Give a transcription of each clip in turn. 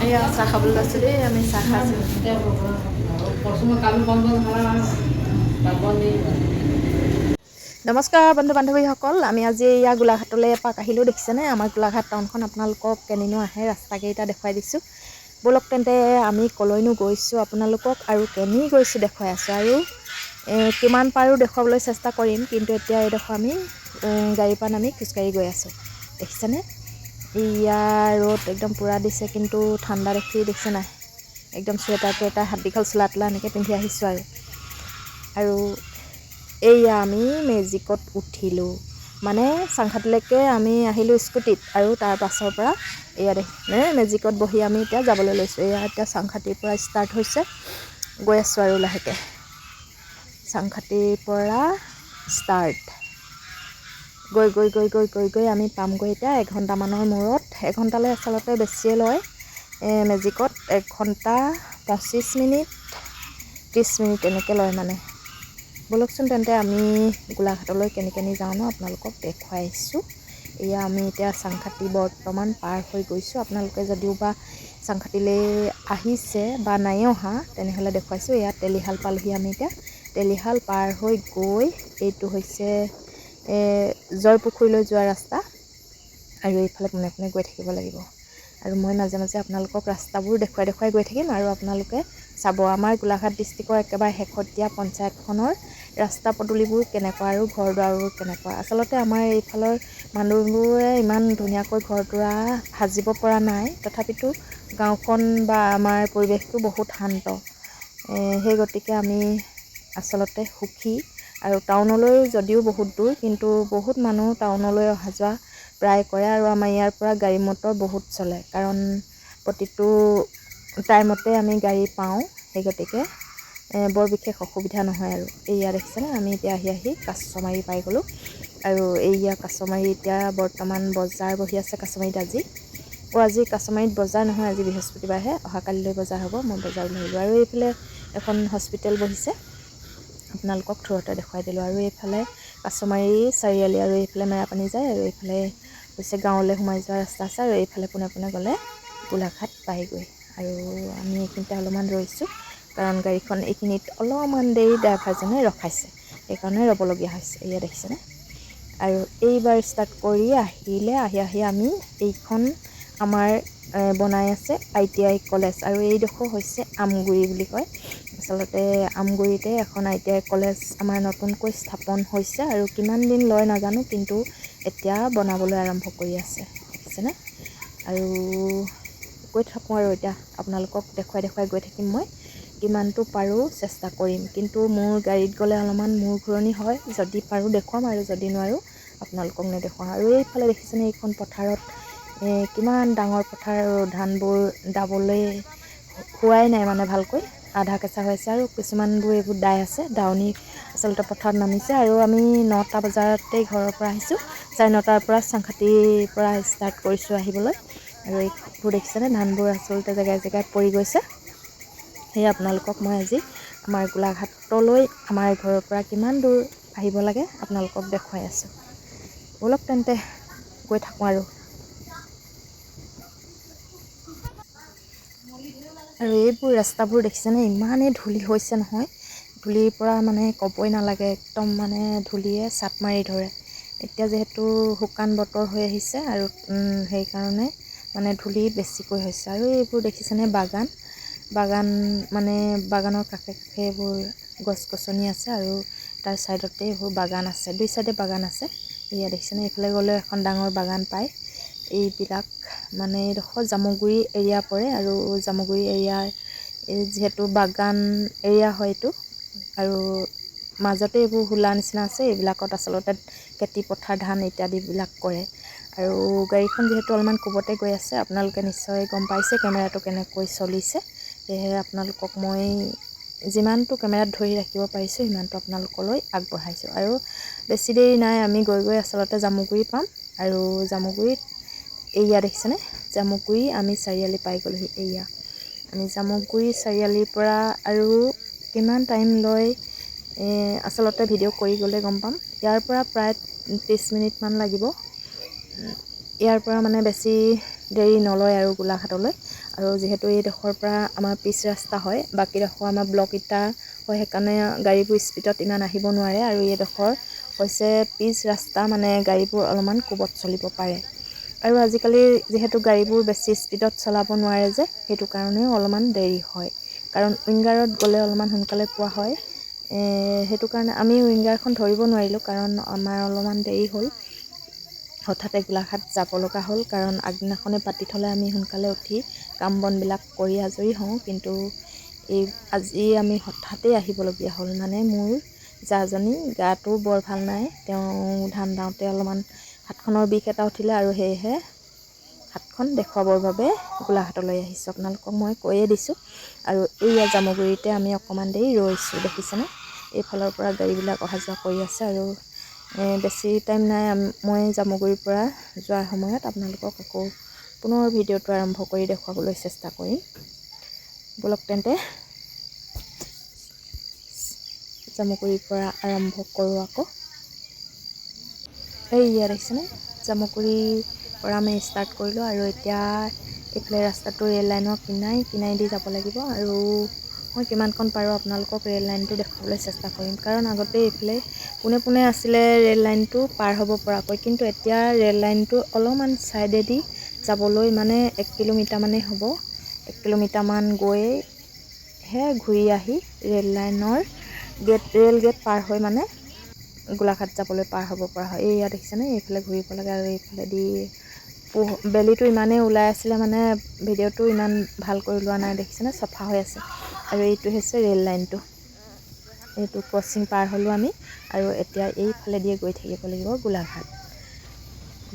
এয়া চাহ খাবলৈ লৈছোঁ দেই আমি চাহ খাইছোঁ নমস্কাৰ বন্ধু বান্ধৱীসকল আমি আজি এয়া গোলাঘাটলৈ এপাক আহিলোঁ দেখিছেনে আমাৰ গোলাঘাট টাউনখন আপোনালোকক কেনিনো আহে ৰাস্তাকেইটা দেখুৱাই দিছোঁ ব'লক তেন্তে আমি ক'লৈনো গৈছোঁ আপোনালোকক আৰু কেনি গৈছোঁ দেখুৱাই আছোঁ আৰু কিমান পাৰোঁ দেখুৱাবলৈ চেষ্টা কৰিম কিন্তু এতিয়া এইডোখৰ আমি গাড়ীৰ পৰা নামি খোজকাঢ়ি গৈ আছোঁ দেখিছেনে ইয়াৰ ৰ'দ একদম পূৰা দিছে কিন্তু ঠাণ্ডা দেখি দেখিছে নাই? একদম চুৱেটাৰ টুৱেটাৰ হাত দীঘল চোলা তোলা এনেকৈ পিন্ধি আহিছোঁ আৰু। আৰু এইয়া আমি মেজিকত উঠিলোঁ। মানে চাংখাতিলৈকে আমি আহিলোঁ স্কুটিত আৰু তাৰ পাছৰ পৰা এয়া দেখিলে মেজিকত বহি আমি এতিয়া যাবলৈ লৈছোঁ। এয়া এতিয়া চাংখাতিৰ পৰা ষ্টাৰ্ট হৈছে। গৈ আছোঁ আৰু লাহেকৈ। চাংখাতিৰ পৰা ষ্টাৰ্ট গৈ গৈ গৈ গৈ গৈ গৈ আমি পামগৈ এতিয়া এঘণ্টামানৰ মূৰত। এঘণ্টালৈ আচলতে বেছিয়ে লয়। মেজিকত এঘণ্টা পঁচিছ মিনিট ত্ৰিছ মিনিট এনেকৈ লয় মানে। ব'লকচোন তেন্তে আমি গোলাঘাটলৈ কেনি কেনি যাওঁ ন? আপোনালোকক দেখুৱাই আহিছোঁ এয়া আমি এতিয়া চাংখাতি বৰ্তমান পাৰ হৈ গৈছোঁ। আপোনালোকে যদিও বা চাংখাতিলৈ আহিছে বা নাই অহা তেনেহ'লে দেখুৱাইছোঁ। এয়া তেলিশাল পালোহি আমি এতিয়া। তেলিশাল পাৰ হৈ গৈ এইটো হৈছে জয়পুখুৰীলৈ যোৱা ৰাস্তা আৰু এইফালে পোনে পোনে গৈ থাকিব লাগিব। আৰু মই মাজে মাজে আপোনালোকক ৰাস্তাবোৰ দেখুৱাই দেখুৱাই গৈ থাকিম আৰু আপোনালোকে চাব আমাৰ গোলাঘাট ডিষ্ট্ৰিক্টৰ একেবাৰে শেহতীয়া পঞ্চায়তখনৰ ৰাস্তা পদূলিবোৰ কেনেকুৱা আৰু ঘৰ দুৱাৰবোৰ কেনেকুৱা। আচলতে আমাৰ এইফালৰ মানুহবোৰে ইমান ধুনীয়াকৈ ঘৰ দুৱাৰ সাজিব পৰা নাই। তথাপিতো গাঁওখন বা আমাৰ পৰিৱেশটো বহুত শান্ত। সেই গতিকে আমি আচলতে সুখী আৰু টাউনলৈ যদিও বহুত দূৰ কিন্তু বহুত মানুহ টাউনলৈ অহা যোৱা প্ৰায় কৰে আৰু আমাৰ ইয়াৰ পৰা গাড়ী মটৰ বহুত চলে। কাৰণ প্ৰতিটো টাইমতে আমি গাড়ী পাওঁ সেই গতিকে বৰ বিশেষ অসুবিধা নহয় আৰু। এইয়া দেখিছেনে? আমি এতিয়া আহি আহি কাছমাৰি পাই গ'লোঁ। আৰু এইয়া কাছমাৰি এতিয়া বৰ্তমান বজাৰ বহি আছে কাছমাৰিত আজি। অঁ আজি কাছমাৰিত বজাৰ নহয় আজি বৃহস্পতিবাৰহে। অহাকালিলৈ বজাৰ হ'ব মই আহিলোঁ আৰু এইফালে এখন হস্পিটেল বহিছে। আপোনালোকক থ্ৰুতে দেখুৱাই দিলোঁ আৰু এইফালে কাছমাৰি চাৰিআলি আৰু এইফালে মেৰাপানী যায় আৰু এইফালে হৈছে গাঁৱলৈ সোমাই যোৱা ৰাস্তা আছে আৰু এইফালে পোনে পোনে গ'লে গোলাঘাট পায়গৈ আৰু আমি এইখিনিতে অলপমান ৰৈছোঁ কাৰণ গাড়ীখন এইখিনিত অলপমান দেৰি ড্ৰাইভাৰজনে ৰখাইছে সেইকাৰণে ৰ'বলগীয়া হৈছে এয়া দেখিছেনে? আৰু এইবাৰ ষ্টাৰ্ট কৰি আহিলে আহি আহি আমি এইখন আমাৰ বনাই আছে আই টি আই কলেজ আৰু এইডোখৰ হৈছে আমগুৰি বুলি কয়। আচলতে আমগুৰিতে এখন আই টি আই কলেজ আমাৰ নতুনকৈ স্থাপন হৈছে আৰু কিমান দিন লয় নাজানো কিন্তু এতিয়া বনাবলৈ আৰম্ভ কৰি আছে দেখিছেনে আৰু গৈ থাকোঁ আৰু এতিয়া আপোনালোকক দেখুৱাই দেখুৱাই গৈ থাকিম মই কিমানটো পাৰোঁ চেষ্টা কৰিম। কিন্তু মোৰ গাড়ীত গ'লে অলপমান মূৰ ঘূৰণি হয় যদি পাৰোঁ দেখুৱাম আৰু যদি নোৱাৰোঁ আপোনালোকক নেদেখুৱাওঁ। আৰু এইফালে দেখিছেনে এইখন পথাৰত কিমান ডাঙৰ পথাৰ আৰু ধানবোৰ দাবলৈ হোৱাই নাই মানে ভালকৈ। আধা কেঁচা হৈ আছে আৰু কিছুমানবোৰ এইবোৰ দাই আছে দাৱনী আচলতে পথাৰত নামিছে আৰু আমি নটা বজাতেই ঘৰৰ পৰা আহিছোঁ। চাৰে নটাৰ পৰা চাংখাতিৰ পৰা ষ্টাৰ্ট কৰিছোঁ আহিবলৈ। আৰু এইবোৰ দেখিছেনে? ধানবোৰ আচলতে জেগাই জেগাই পৰি গৈছে। সেয়ে আপোনালোকক মই আজি আমাৰ গোলাঘাটলৈ আমাৰ ঘৰৰ পৰা কিমান দূৰ আহিব লাগে আপোনালোকক দেখুৱাই আছোঁ। ব'লক তেন্তে গৈ থাকোঁ আৰু। আৰু এইবোৰ ৰাস্তাবোৰ দেখিছেনে ইমানেই ধূলি হৈছে নহয়। ধূলিৰ পৰা মানে ক'বই নালাগে একদম মানে ধূলিয়ে চাপ মাৰি ধৰে। এতিয়া যিহেতু শুকান বতৰ হৈ আহিছে আৰু সেইকাৰণে মানে ধূলি বেছিকৈ হৈছে। আৰু এইবোৰ দেখিছেনে বাগান বাগান মানে বাগানৰ কাষে কাষে এইবোৰ গছ গছনি আছে আৰু তাৰ ছাইডতে এইবোৰ বাগান আছে। দুই চাইডে বাগান আছে। এয়া দেখিছেনে এইফালে গ'লেও এখন ডাঙৰ বাগান পায়। এইবিলাক মানে এইডোখৰ জামুগুৰি এৰিয়া পৰে আৰু জামুগুৰি এৰিয়াৰ যিহেতু বাগান এৰিয়া হয় এইটো। আৰু মাজতে এইবোৰ হোলা নিচিনা আছে এইবিলাকত আচলতে খেতি পথাৰ ধান ইত্যাদিবিলাক কৰে। আৰু গাড়ীখন যিহেতু অলপমান কোবতে গৈ আছে আপোনালোকে নিশ্চয় গম পাইছে কেমেৰাটো কেনেকৈ চলিছে। সেয়েহে আপোনালোকক মই যিমানটো কেমেৰাত ধৰি ৰাখিব পাৰিছোঁ সিমানটো আপোনালোকলৈ আগবঢ়াইছোঁ। আৰু বেছি দেৰি নাই আমি গৈ গৈ আচলতে জামুগুৰি পাম। আৰু জামুগুৰিত এইয়া দেখিছেনে? জামুগুৰি আমি চাৰিআলি পাই গ'লোহি এইয়া। আমি জামুগুৰি চাৰিআলিৰ পৰা আৰু কিমান টাইম লয় আচলতে ভিডিঅ' কৰি গ'লে গম পাম। ইয়াৰ পৰা প্ৰায় ত্ৰিছ মিনিটমান লাগিব। ইয়াৰ পৰা মানে বেছি দেৰি নলয় আৰু গোলাঘাটলৈ। আৰু যিহেতু এইডোখৰৰ পৰা আমাৰ পিচ ৰাস্তা হয় বাকীডোখৰ আমাৰ ব্লক ইটা হয় সেইকাৰণে গাড়ীবোৰ স্পীডত ইমান আহিব নোৱাৰে। আৰু এইডোখৰ হৈছে পিচ ৰাস্তা মানে গাড়ীবোৰ অলপমান কোবত চলিব পাৰে। আৰু আজিকালি যিহেতু গাড়ীবোৰ বেছি স্পীডত চলাব নোৱাৰে যে সেইটো কাৰণেও অলপমান দেৰি হয়। কাৰণ উইংগাৰত গ'লে অলপমান সোনকালে পোৱা হয়। সেইটো কাৰণে আমি উইংগাৰখন ধৰিব নোৱাৰিলোঁ কাৰণ আমাৰ অলপমান দেৰি হ'ল। হঠাতে গোলাঘাট যাব লগা হ'ল কাৰণ আগদিনাখনে পাতি থ'লে আমি সোনকালে উঠি কাম বনবিলাক কৰি আজৰি হওঁ। কিন্তু এই আজি আমি হঠাতেই আহিবলগীয়া হ'ল। মানে মোৰ জাজনী গাটো বৰ ভাল নাই তেওঁ ধান দাওঁতে অলপমান হাতখনৰ বিষ এটা উঠিলে আৰু সেয়েহে হাতখন দেখুৱাবৰ বাবে গোলাঘাটলৈ আহিছোঁ। আপোনালোকক মই কৈয়ে দিছোঁ। আৰু এইয়া জামুগুৰিতে আমি অকণমান দেৰি ৰৈছোঁ দেখিছেনে? এইফালৰ পৰা গাড়ীবিলাক অহা যোৱা কৰি আছে আৰু বেছি টাইম নাই। মই জামুগুৰিৰ পৰা যোৱাৰ সময়ত আপোনালোকক আকৌ পুনৰ ভিডিঅ'টো আৰম্ভ কৰি দেখুৱাবলৈ চেষ্টা কৰিম। ব'লক তেন্তে জামুগুৰিৰ পৰা আৰম্ভ কৰোঁ আকৌ। এইয়া দেখিছেনে জামুগুৰিৰ পৰা আমি ষ্টাৰ্ট কৰিলোঁ আৰু এতিয়া এইফালে ৰাস্তাটো ৰেল লাইনৰ কিনাই কিনাই দি যাব লাগিব আৰু মই কিমানকণ পাৰোঁ আপোনালোকক ৰেল লাইনটো দেখুৱাবলৈ চেষ্টা কৰিম। কাৰণ আগতে এইফালে পোনে পোনে আছিলে ৰেল লাইনটো পাৰ হ'ব পৰাকৈ কিন্তু এতিয়া ৰেল লাইনটো অলপমান ছাইডেদি যাবলৈ মানে এক কিলোমিটাৰমানেই হ'ব। এক কিলোমিটাৰমান গৈহে ঘূৰি আহি ৰেল লাইনৰ গেট ৰেল গেট পাৰ হৈ মানে গোলাঘাট যাবলৈ পাৰ হ'ব পৰা হয়। এইয়া দেখিছেনে? এইফালে ঘূৰিব লাগে আৰু এইফালেদি পোহ বেলিটো ইমানেই ওলাই আছিলে মানে ভিডিঅ'টো ইমান ভাল কৰি লোৱা নাই দেখিছেনে? চফা হৈ আছে। আৰু এইটো হৈছে ৰেল লাইনটো। এইটো ক্ৰচিং পাৰ হ'লোঁ আমি আৰু এতিয়া এইফালেদিয়ে গৈ থাকিব লাগিব গোলাঘাট।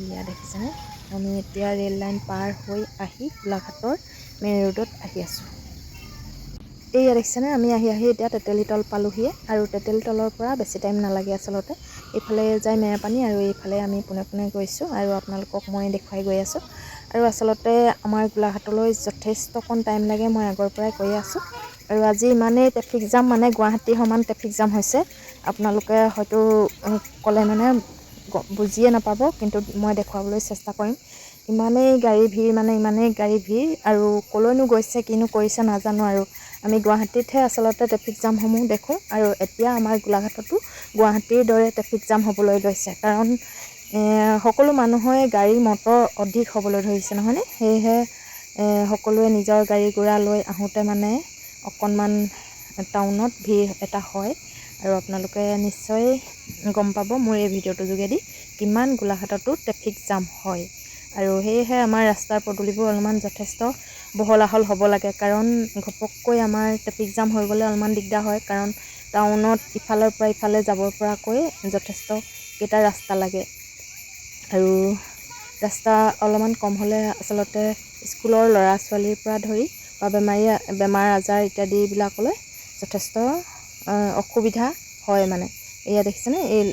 এয়া দেখিছেনে? আমি এতিয়া ৰেল লাইন পাৰ হৈ আহি গোলাঘাটৰ মেইন ৰোডত আহি আছোঁ। এইয়া দেখিছেনে আমি আহি আহি এতিয়া তেতেলীতল পালোহিয়ে আৰু তেতেলীতলৰ পৰা বেছি টাইম নালাগে আচলতে। এইফালে যায় মেৰাপানী আৰু এইফালে আমি পোনে পোনে গৈছোঁ আৰু আপোনালোকক মই দেখুৱাই গৈ আছোঁ। আৰু আচলতে আমাৰ গোলাঘাটলৈ যথেষ্টকণ টাইম লাগে মই আগৰ পৰাই কৈয়ে আছোঁ। আৰু আজি ইমানেই ট্ৰেফিক জাম মানে গুৱাহাটীৰ সমান ট্ৰেফিক জাম হৈছে। আপোনালোকে হয়তো ক'লে মানে বুজিয়ে নাপাব কিন্তু মই দেখুৱাবলৈ চেষ্টা কৰিম। ইমানেই গাড়ী ভিৰ মানে ইমানেই গাড়ী ভিৰ আৰু ক'লৈনো গৈছে কিনো কৰিছে নাজানো আৰু। আমি গুৱাহাটীতহে আচলতে ট্ৰেফিক জামসমূহ দেখোঁ আৰু এতিয়া আমাৰ গোলাঘাটতো গুৱাহাটীৰ দৰে ট্ৰেফিক জাম হ'বলৈ লৈছে। কাৰণ সকলো মানুহৰে গাড়ী মটৰ অধিক হ'বলৈ ধৰিছে নহয়নে? সেয়েহে সকলোৱে নিজৰ গাড়ী ঘোঁৰা লৈ আহোঁতে মানে অকণমান টাউনত ভিৰ এটা হয় আৰু আপোনালোকে নিশ্চয় গম পাব মোৰ এই ভিডিঅ'টোৰ যোগেদি কিমান গোলাঘাটতো ট্ৰেফিক জাম হয়। আৰু সেয়েহে আমাৰ ৰাস্তাৰ পদূলিবোৰ অলপমান যথেষ্ট বহল আহল হ'ব লাগে। কাৰণ ঘপককৈ আমাৰ ট্ৰেফিক জাম হৈ গ'লে অলপমান দিগদাৰ হয়। কাৰণ টাউনত ইফালৰ পৰা ইফালে যাব পৰাকৈ যথেষ্ট কেইটা ৰাস্তা লাগে। আৰু ৰাস্তা অলপমান কম হ'লে আচলতে স্কুলৰ ল'ৰা ছোৱালীৰ পৰা ধৰি বা বেমাৰী বেমাৰ আজাৰ ইত্যাদিবিলাকলৈ যথেষ্ট অসুবিধা হয় মানে। এয়া দেখিছেনে? এই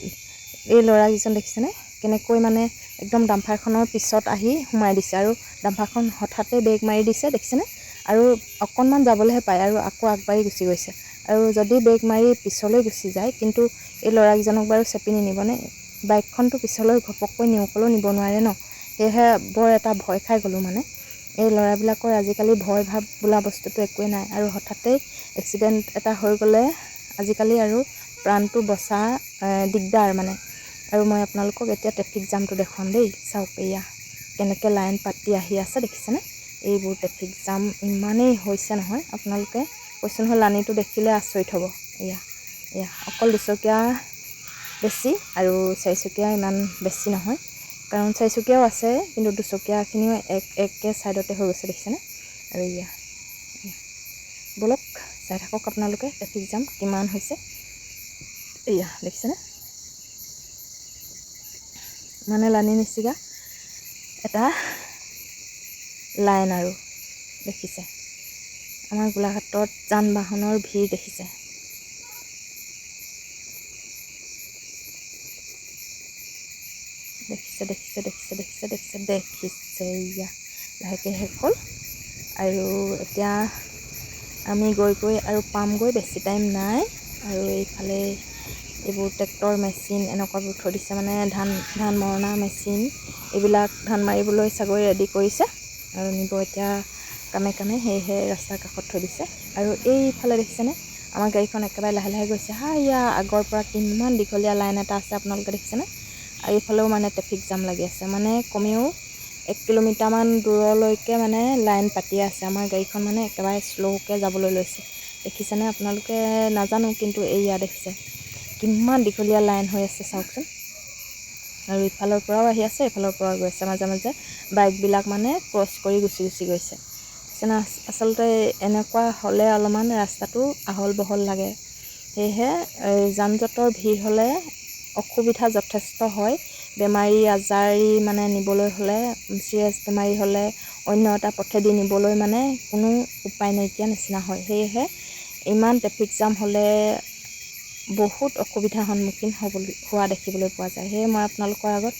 এই ল'ৰাকেইজন দেখিছেনে? কেনেকৈ মানে একদম ডাম্পাৰখনৰ পিছত আহি সোমাই দিছে আৰু ডাম্পাৰখন হঠাতে ব্ৰেক মাৰি দিছে দেখিছেনে? আৰু অকণমান যাবলৈহে পায় আৰু আকৌ আগবাঢ়ি গুচি গৈছে। আৰু যদি ব্ৰেক মাৰি পিছলৈ গুচি যায় কিন্তু এই ল'ৰাকেইজনক বাৰু চেপি নিনিবনে? বাইকখনটো পিছলৈ ঘপককৈ নিওকলৈও নিব নোৱাৰে ন? সেয়েহে বৰ এটা ভয় খাই গ'লোঁ মানে। এই ল'ৰাবিলাকৰ আজিকালি ভয় ভাৱ বোলা বস্তুটো একোৱেই নাই আৰু হঠাতেই এক্সিডেণ্ট এটা হৈ গ'লে আজিকালি আৰু প্ৰাণটো বচা দিগদাৰ মানে। আৰু মই আপোনালোকক এতিয়া ট্ৰেফিক জামটো দেখুৱাম দেই। চাওক এয়া কেনেকৈ লাইন পাতি আহি আছে, দেখিছেনে? এইবোৰ ট্ৰেফিক জাম ইমানেই হৈছে নহয়। আপোনালোকে কৈছোঁ নহয়, লানিটো দেখিলে আচৰিত হ'ব। এয়া এয়া অকল দুচকীয়া বেছি আৰু চাৰিচকীয়া ইমান বেছি নহয়। কাৰণ চাৰিচকীয়াও আছে, কিন্তু দুচকীয়াখিনিও এক, একে ছাইডতে হৈ গৈছে, দেখিছেনে? আৰু এয়া ব'লক, চাই থাকক আপোনালোকে ট্ৰেফিক জাম কিমান হৈছে। এয়া দেখিছেনে? মানে লানি নিচিগা। এটা লাইন আৰু দেখিছে। আমাৰ গোলাঘাটত যান বাহনৰ ভিৰ দেখিছে। দেখিছে দেখিছে দেখিছে দেখিছে দেখিছে দেখিছে ইয়া। লাহেকৈ শেষ হ'ল। আৰু এতিয়া আমি গৈ গৈ আৰু পামগৈ বেছি টাইম নাই। আৰু এইফালে এইবোৰ ট্ৰেক্টৰ মেচিন এনেকুৱাবোৰ থৈ দিছে মানে ধান ধান মৰণা মেচিন এইবিলাক ধান মাৰিবলৈ চাগৈ ৰেডি কৰিছে আৰু নিব এতিয়া কামে কামে সেয়েহে ৰাস্তাৰ কাষত থৈ দিছে। আৰু এইফালে দেখিছেনে? আমাৰ গাড়ীখন একেবাৰে লাহে লাহে গৈছে। হা ইয়া আগৰ পৰা কিমান দীঘলীয়া লাইন এটা আছে আপোনালোকে দেখিছেনে? আৰু এইফালেও মানে ট্ৰেফিক জাম লাগি আছে। মানে কমেও এক কিলোমিটাৰমান দূৰলৈকে মানে লাইন পাতি আছে। আমাৰ গাড়ীখন মানে একেবাৰে শ্ল'কৈ যাবলৈ লৈছে। দেখিছেনে? আপোনালোকে নাজানো কিন্তু এইয়া দেখিছে। কিমান দীঘলীয়া লাইন হৈ আছে চাওকচোন। আৰু ইফালৰ পৰাও আহি আছে, ইফালৰ পৰাও গৈ আছে। মাজে মাজে বাইকবিলাক মানে ক্ৰছ কৰি গুচি গুচি গৈছে। আচলতে এনেকুৱা হ'লে অলপমান ৰাস্তাটো আহল বহল লাগে। সেয়েহে যান জঁটৰ ভিৰ হ'লে অসুবিধা যথেষ্ট হয়। বেমাৰী আজাৰী মানে নিবলৈ হ'লে, চিৰিয়াছ বেমাৰী হ'লে অন্য এটা পথেদি নিবলৈ মানে কোনো উপায় নাইকিয়া নিচিনা হয়। সেয়েহে, ইমান ট্ৰেফিক জাম হ'লে বহুত অসুবিধাৰ সন্মুখীন হ'বলৈ হোৱা দেখিবলৈ পোৱা যায়। সেয়ে মই আপোনালোকৰ আগত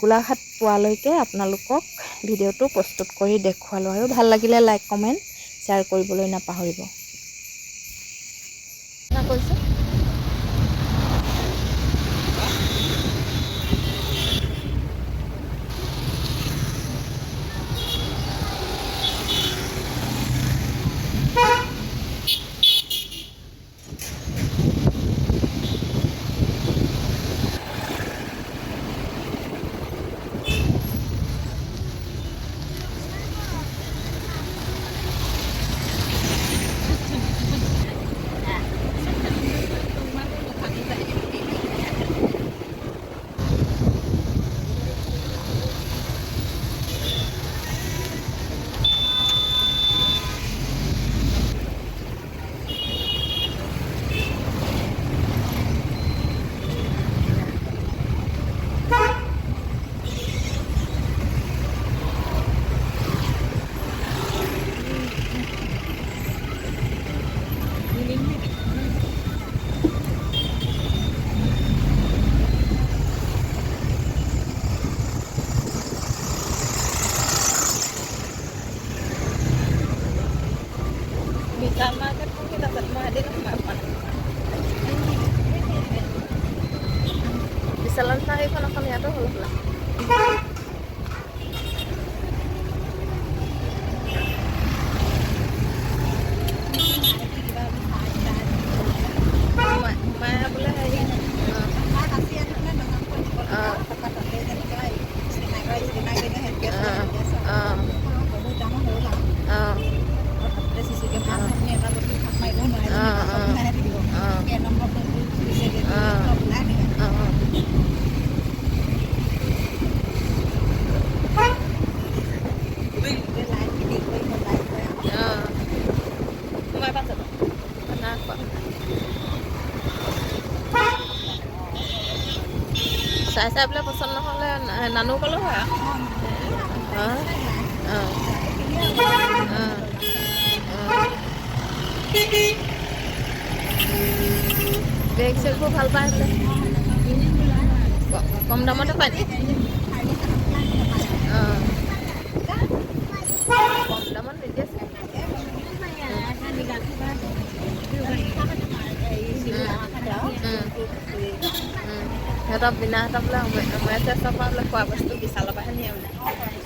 গোলাঘাট পোৱালৈকে আপোনালোকক ভিডিঅ'টো প্ৰস্তুত কৰি দেখুৱালোঁ। আৰু ভাল লাগিলে লাইক কমেণ্ট শ্বেয়াৰ কৰিবলৈ নাপাহৰিব। Damagat po kita sa mga din ang mama. Isa lang tayo pa lang kami ato. Wala lang. চাই চাই পেলাই পচন্দ নহ'লে নানো ক'লেও হয় বেগ চেগবোৰ ভাল পায় কম দামতে পায়। অঁ। কম দামত নিদিয়ে खराब बिना तबला मैं ऐसा सब आप लोग को बस तो की साला बहन है हमने